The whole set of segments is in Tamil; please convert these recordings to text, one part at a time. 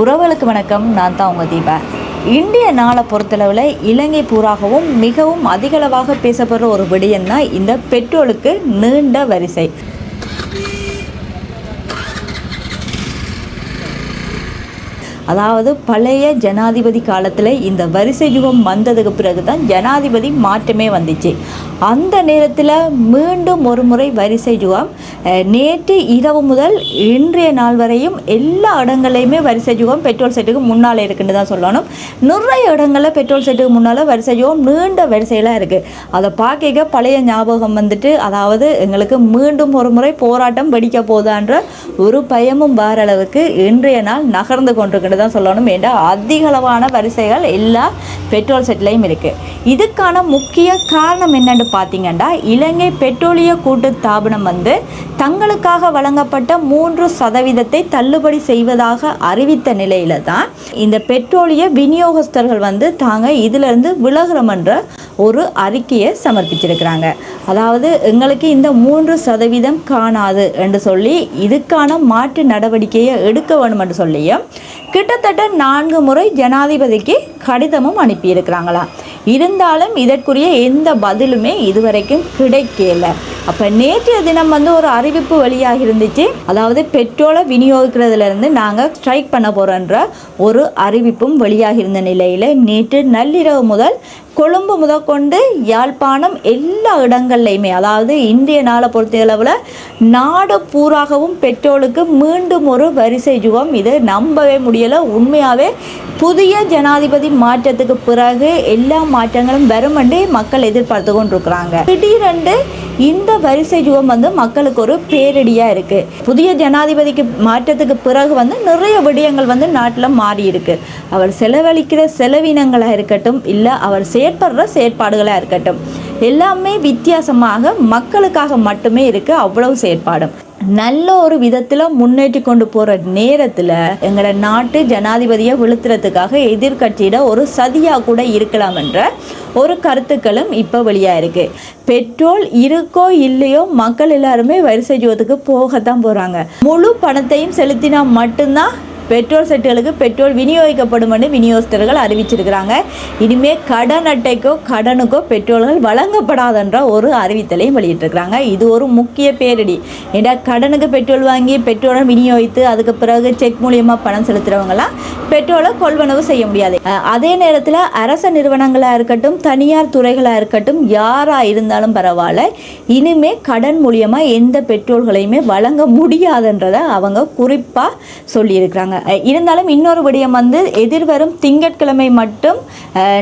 உறவுகளுக்கு வணக்கம். நான் தான் உங்கள் தீபா. இந்திய நாளை பொறுத்தளவில் இலங்கை பூராகவும் மிகவும் அதிகளவாக பேசப்படுற ஒரு விடயம் தான் இந்த பெட்ரோலுக்கு நீண்ட வரிசை. அதாவது பழைய ஜனாதிபதி காலத்தில் இந்த வரிசை யுகம் வந்ததுக்கு பிறகு தான் ஜனாதிபதி மாற்றமே வந்துச்சு. அந்த நேரத்தில் மீண்டும் ஒரு முறை வரிசை ஜுகம் நேற்று இரவு முதல் இன்றைய நாள் வரையும் எல்லா இடங்களையுமே வரிசை ஜுகம் பெட்ரோல் செட்டுக்கு முன்னால் இருக்குன்னு தான் சொல்லணும். நிறைய இடங்களில் பெட்ரோல் செட்டுக்கு முன்னால் வரிசை ஜுகம் நீண்ட வரிசையெல்லாம் இருக்குது அதை பார்க்க பழைய ஞாபகம் வந்துட்டு அதாவது எங்களுக்கு மீண்டும் ஒரு முறை போராட்டம் வெடிக்க போதான்ற ஒரு பயமும் வார அளவுக்கு இன்றைய நாள் நகர்ந்து கொண்டிருக்குன்னு தான் சொல்லணும். ஏன்னா அதிகளவான வரிசைகள் எல்லா பெட்ரோல் செட்லேயும் இருக்குது இதுக்கான முக்கிய காரணம் என்னென்று பார்த்தீங்கன்னா இலங்கை பெட்ரோலிய கூட்டு தாபனம் வந்து தங்களுக்காக வழங்கப்பட்ட மூன்று சதவீதத்தை தள்ளுபடி செய்வதாக அறிவித்த நிலையில தான் இந்த பெட்ரோலிய விநியோகஸ்தர்கள் வந்து தாங்க இதிலிருந்து விலகிறோம்ன்ற ஒரு அறிக்கையை சமர்ப்பிச்சிருக்கிறாங்க. அதாவது எங்களுக்கு இந்த மூன்று சதவீதம் காணாது என்று சொல்லி இதுக்கான மாற்று நடவடிக்கையை எடுக்க வேண்டும் என்று சொல்லியும் கிட்டத்தட்ட நான்கு முறை ஜனாதிபதிக்கு கடிதமும் அனுப்பியிருக்கிறாங்களாம். இருந்தாலும் இதற்குரிய எந்த பதிலுமே இதுவரைக்கும் கிடைக்கல. அப்போ நேற்றைய தினம் வந்து ஒரு அறிவிப்பு வெளியாக இருந்துச்சு. அதாவது பெட்ரோலை விநியோகிக்கிறதுல இருந்து நாங்கள் ஸ்ட்ரைக் பண்ண போகிறோன்ற ஒரு அறிவிப்பும் வெளியாக இருந்த நிலையில் நேற்று நள்ளிரவு முதல் கொழும்பு முதற்கொண்டு யாழ்ப்பாணம் எல்லா இடங்கள்லையுமே அதாவது இந்திய நாளை பொறுத்தளவில் நாடு பூராகவும் பெட்ரோலுக்கு மீண்டும் ஒரு வரிசை யுகம். இது நம்பவே முடியலை. உண்மையாகவே புதிய ஜனாதிபதி மாற்றத்துக்கு பிறகு எல்லா மாற்றங்களும் வரும் என்று மக்கள் எதிர்பார்த்து கொண்டிருக்கிறாங்க. திடீரென்று இந்த வரிசை யுகம் வந்து மக்களுக்கு ஒரு பேரிடியாக இருக்குது புதிய ஜனாதிபதிக்கு மாற்றத்துக்கு பிறகு வந்து நிறைய விடயங்கள் வந்து நாட்டில் மாறி இருக்கு அவர் செலவழிக்கிற செலவினங்களாக இருக்கட்டும் இல்லை அவர் ஏற்படுற செயற்பாடுகளாக இருக்கட்டும். எல்லாமே வித்தியாசமாக மக்களுக்காக மட்டுமே இருக்குது அவ்வளவு செயற்பாடும். நல்ல ஒரு விதத்தில் முன்னேற்றி கொண்டு போகிற நேரத்தில் எங்களோட நாட்டு ஜனாதிபதியை விழுத்துறதுக்காக எதிர்கட்சியிட ஒரு சதியாக கூட இருக்கலாம் என்ற ஒரு கருத்துக்களும் இப்போ வெளியாக இருக்குது பெட்ரோல் இருக்கோ இல்லையோ மக்கள் எல்லாருமே வரிசை ஜோத்துக்கு போகத்தான் போகிறாங்க முழு பணத்தையும் செலுத்தினா மட்டும்தான் பெட்ரோல் செட்டுகளுக்கு பெட்ரோல் விநியோகிக்கப்படும் என்று விநியோகஸ்தர்கள் அறிவிச்சிருக்கிறாங்க. இனிமேல் கடன் அட்டைக்கோ கடனுக்கோ பெட்ரோல்கள் வழங்கப்படாதென்ற ஒரு அறிவித்தலையும் வெளியிட்டிருக்கிறாங்க. இது ஒரு முக்கிய பேரிடி. ஏன்னா கடனுக்கு பெட்ரோல் வாங்கி பெட்ரோலை விநியோகித்து அதுக்கு பிறகு செக் மூலியமாக பணம் செலுத்துறவங்கலாம் பெட்ரோலை கொள்வனவு செய்ய முடியாது. அதே நேரத்தில் அரச நிறுவனங்களாக இருக்கட்டும் தனியார் துறைகளாக இருக்கட்டும் யாராக இருந்தாலும் பரவாயில்ல. இனிமே கடன் மூலியமாக எந்த பெட்ரோல்களையுமே வழங்க முடியாதுன்றதை அவங்க குறிப்பாக சொல்லியிருக்கிறாங்க. இருந்தாலும் இன்னொரு விடயம் வந்து எதிர்வரும் திங்கட்கிழமை மட்டும்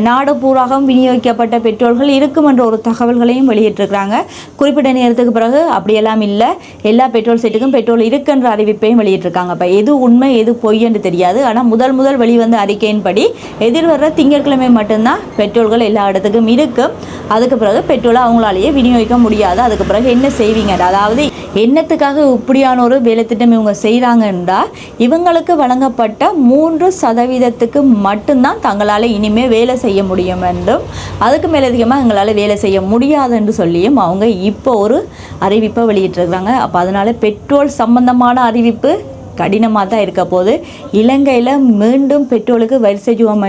நாடு பூராகவும் விநியோகிக்கப்பட்ட பெற்றோர்கள் இருக்கும் என்ற ஒரு தகவல்களையும் வெளியிட்டிருக்கிறாங்க. குறிப்பிட்ட நேரத்துக்கு பிறகு அப்படியெல்லாம் இல்லை. எல்லா பெட்ரோல் செட்டுக்கும் பெட்ரோல் இருக்குன்ற அறிவிப்பையும் வெளியிட்டிருக்காங்க. அப்போ எது உண்மை எது பொய் என்று தெரியாது. ஆனால் முதல் முதல் வெளிவந்த அறிக்கையின்படி எதிர்வர திங்கட்கிழமை மட்டும்தான் பெட்ரோல்கள் எல்லா இடத்துக்கும் இருக்கும். அதுக்கு பிறகு பெட்ரோலை அவங்களாலேயே விநியோகிக்க முடியாது. அதுக்கு பிறகு என்ன செய்வீங்க? அதாவது என்னத்துக்காக இப்படியான ஒரு வேலை திட்டம் இவங்க செய்கிறாங்கன்றா இவங்களுக்கு வழங்கப்பட்ட மூன்று சதவீதத்துக்கு மட்டும்தான் தங்களால் இனிமேல் வேலை செய்ய முடியும் என்றும் அதுக்கு மேலே அதிகமாக எங்களால் வேலை செய்ய முடியாது என்று சொல்லியும் அவங்க இப்போ ஒரு அறிவிப்பை வெளியிட்டிருக்கிறாங்க. அப்போ அதனால் பெட்ரோல் சம்பந்தமான அறிவிப்பு கடினமாக தான் இருக்க போது இலங்கையில் மீண்டும் பெட்ரோலுக்கு வரிசை ஜுவம்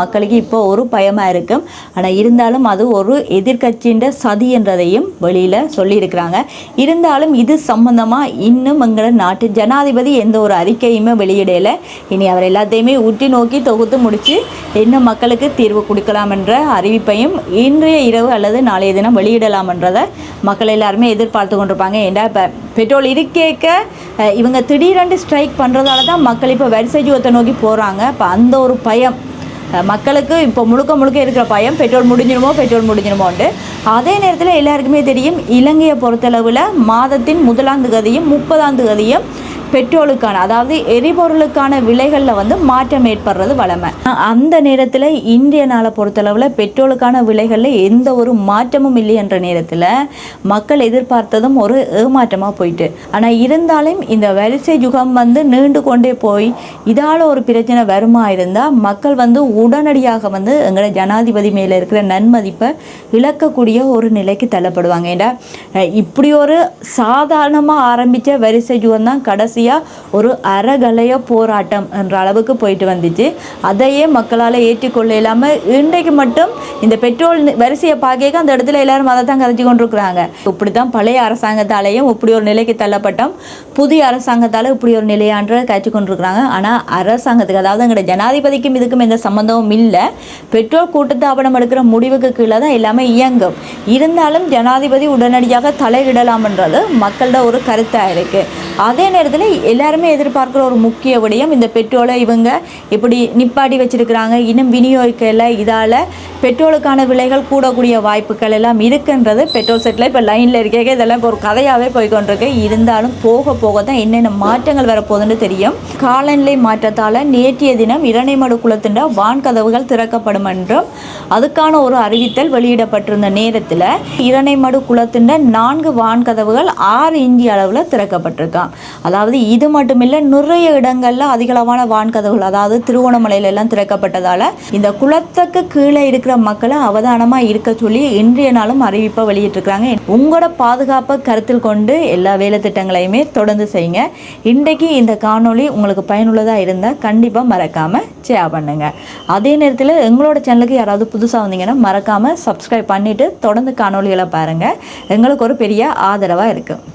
மக்களுக்கு இப்போ ஒரு பயமாக இருக்கும் ஆனால் இருந்தாலும் அது ஒரு எதிர்க்கட்சின்ற சதி என்றதையும் வெளியில் சொல்லியிருக்கிறாங்க. இருந்தாலும் இது சம்பந்தமாக இன்னும் எங்களோட நாட்டு ஜனாதிபதி எந்த ஒரு அறிக்கையுமே வெளியிடலை. இனி அவர் எல்லாத்தையுமே உற்றி நோக்கி தொகுத்து முடித்து என்ன மக்களுக்கு தீர்வு கொடுக்கலாம் என்ற அறிவிப்பையும் இன்றைய இரவு அல்லது நாளைய தினம் வெளியிடலாம் என்றதை மக்கள் எல்லாருமே எதிர்பார்த்து கொண்டிருப்பாங்க. ஏன்னா இப்போ பெட்ரோல் இருக்கேக்க இவங்க திடீரென்று ஸ்ட்ரைக் பண்ணுறதால தான் மக்கள் இப்போ வரிசை ஜீவத்தை நோக்கி போகிறாங்க இப்போ அந்த ஒரு பயம் மக்களுக்கு இப்போ முழுக்க முழுக்க இருக்கிற பயம் பெட்ரோல் முடிஞ்சிருமோ பெட்ரோல் முடிஞ்சிருமோன்ட்டு. அதே நேரத்தில் எல்லாருக்குமே தெரியும் இலங்கையை பொறுத்தளவில் மாதத்தின் முதலாம் தேதியும் முப்பதாம் தேதியும் பெட்ரோலுக்கான அதாவது எரிபொருளுக்கான விலைகளில் வந்து மாற்றம் ஏற்படுறது வளமை அந்த நேரத்தில் இந்திய நாளை பொறுத்தளவில் பெட்ரோலுக்கான விலைகளில் எந்த ஒரு மாற்றமும் இல்லை என்ற நேரத்தில் மக்கள் எதிர்பார்த்ததும் ஒரு ஏமாற்றமாக போயிட்டு. ஆனால் இருந்தாலும் இந்த வரிசை யுகம் வந்து நீண்டு கொண்டே போய் இதால் ஒரு பிரச்சனை வருமா இருந்தால் மக்கள் வந்து உடனடியாக வந்து எங்களோட ஜனாதிபதி மேலே இருக்கிற நன்மதிப்பை இழக்கக்கூடிய ஒரு நிலைக்கு தள்ளப்படுவாங்க. ஏண்டா இப்படி ஒரு சாதாரணமாக ஆரம்பித்த வரிசை யுகம் தான் கடைசி கடைசியாக ஒரு அறகலைய போராட்டம் என்ற அளவுக்கு போயிட்டு வந்துச்சு. அதையே மக்களால் ஏற்றுக்கொள்ள இல்லாமல் இன்றைக்கு மட்டும் இந்த பெட்ரோல் வரிசையை பார்க்க அந்த இடத்துல எல்லாரும் அதை தான் கதைச்சு கொண்டிருக்கிறாங்க. இப்படி தான் பழைய அரசாங்கத்தாலேயும் இப்படி ஒரு நிலைக்கு தள்ளப்பட்டோம். புதிய அரசாங்கத்தால் இப்படி ஒரு நிலையான்ற கழிச்சு கொண்டிருக்கிறாங்க. ஆனால் அரசாங்கத்துக்கு அதாவது எங்களோட ஜனாதிபதிக்கும் இதுக்கும் எந்த சம்மந்தமும் இல்லை. பெட்ரோல் கூட்டத்தாபனம் எடுக்கிற முடிவுக்கு கீழே தான் எல்லாமே இயங்கும். இருந்தாலும் ஜனாதிபதி உடனடியாக தலையிடலாம்ன்றது மக்களோட ஒரு கருத்தாக இருக்குது அதே நேரத்தில் எல்லாருமே எதிர்பார்க்குற ஒரு முக்கிய விடயம் இந்த பெட்ரோலை இவங்க இப்படி நிப்பாட்டி வச்சிருக்கிறாங்க. இன்னும் விநியோகிக்கல. இதால் பெட்ரோலுக்கான விலைகள் கூடக்கூடிய வாய்ப்புகள் எல்லாம் இருக்குன்றது பெட்ரோல் செட்டில். இப்போ லைனில் இருக்க இதெல்லாம் இப்போ ஒரு கதையாகவே போய்கொண்டிருக்கு இருந்தாலும் போக போக தான் என்னென்ன மாற்றங்கள் வரப்போகுதுன்னு தெரியும். காலநிலை மாற்றத்தால் நேற்றைய தினம் இரணைமடு குளத்தின் வான்கதவுகள் திறக்கப்படும் என்றும் அதுக்கான ஒரு அறிவித்தல் வெளியிடப்பட்டிருந்த நேரத்தில் இரணைமடு குளத்தின் நான்கு வான்கதவுகள் ஆறு இந்திய அளவில் திறக்கப்பட்டிருக்கான் அதாவது இது மட்டுமில்லை நிறைய இடங்களில் அதிகளவான வான்கதவுகள் அதாவது திருவோணமலையில எல்லாம் திறக்கப்பட்டதால் இந்த குளத்துக்கு கீழே இருக்கிற மக்களை அவதானமாக இருக்க சொல்லி இன்றைய நாளும் அறிவிப்பை வெளியிட்டிருக்கிறாங்க. உங்களோட பாதுகாப்பை கருத்தில் கொண்டு எல்லா வேலை திட்டங்களையுமே தொடர்ந்து செய்யுங்க. இன்றைக்கு இந்த காணொளி உங்களுக்கு பயனுள்ளதாக இருந்தால் கண்டிப்பாக மறக்காமல் ஷேர் பண்ணுங்க. அதே நேரத்தில் எங்களோட சேனலுக்கு யாராவது புதுசாக வந்தீங்கன்னா மறக்காமல் சப்ஸ்கிரைப் பண்ணிவிட்டு தொடர்ந்து காணொளிகளை பாருங்கள் எங்களுக்கு ஒரு பெரிய ஆதரவாக இருக்குது